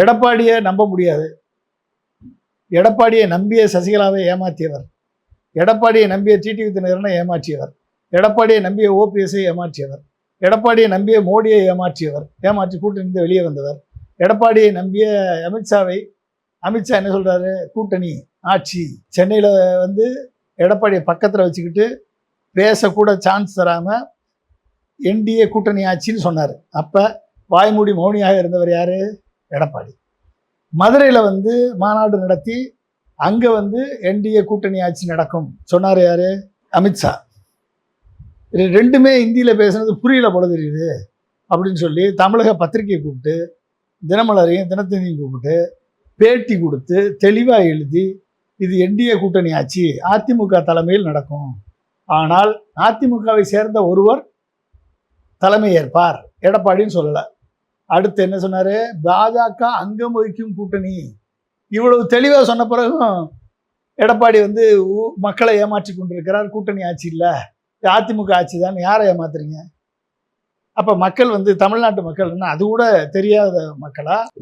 எடப்பாடியை நம்ப முடியாது. எடப்பாடியை நம்பிய சசிகலாவை ஏமாற்றியவர். எடப்பாடியை நம்பிய டிடிவி தினகரனை ஏமாற்றியவர். எடப்பாடியை நம்பிய ஓபிஎஸ்ஐ ஏமாற்றியவர். எடப்பாடியை நம்பிய மோடியை ஏமாற்றியவர். ஏமாற்றி கூட்டணிந்து வெளியே வந்தவர். எடப்பாடியை நம்பிய அமித்ஷாவை அமித்ஷா என்ன சொல்கிறாரு கூட்டணி ஆட்சி. சென்னையில் வந்து எடப்பாடியை பக்கத்தில் வச்சுக்கிட்டு பேசக்கூட சான்ஸ் தராமல் என்டிஏ கூட்டணி ஆட்சின்னு சொன்னார். அப்போ வாய்மூடி மௌனியாக இருந்தவர் யார்? எடப்பாடி. மதுரையில் வந்து மாநாடு நடத்தி அங்கே வந்து என்டிஏ கூட்டணி ஆட்சி நடக்கும். சொன்னார் யார்? அமித்ஷா இது ரெண்டுமே ஹிந்தியில் பேசுனது புரியல போல தெரியுது. அப்படின்னு சொல்லி தமிழக பத்திரிகையை கூப்பிட்டு தினமலரையும் தினத்தந்தியும் கூப்பிட்டு பேட்டி கொடுத்து தெளிவாக எழுதி இது என்டிஏ கூட்டணி ஆட்சி அதிமுக தலைமையில் நடக்கும். ஆனால் அதிமுகவை சேர்ந்த ஒருவர் தலைமை ஏற்பார். எடப்பாடின்னு சொல்லலை. அடுத்து என்ன சொன்னார்? பாஜக அங்கம் வகிக்கும் கூட்டணி. இவ்வளவு தெளிவாக சொன்ன பிறகும் எடப்பாடி வந்து மக்களை ஏமாற்றி கொண்டிருக்கிறார். கூட்டணி ஆட்சி இல்லை. அதிமுக ஆட்சி தான். யாரை ஏமாத்துறீங்க? அப்போ மக்கள் வந்து தமிழ்நாட்டு மக்கள் என்ன அது கூட தெரியாத மக்களா?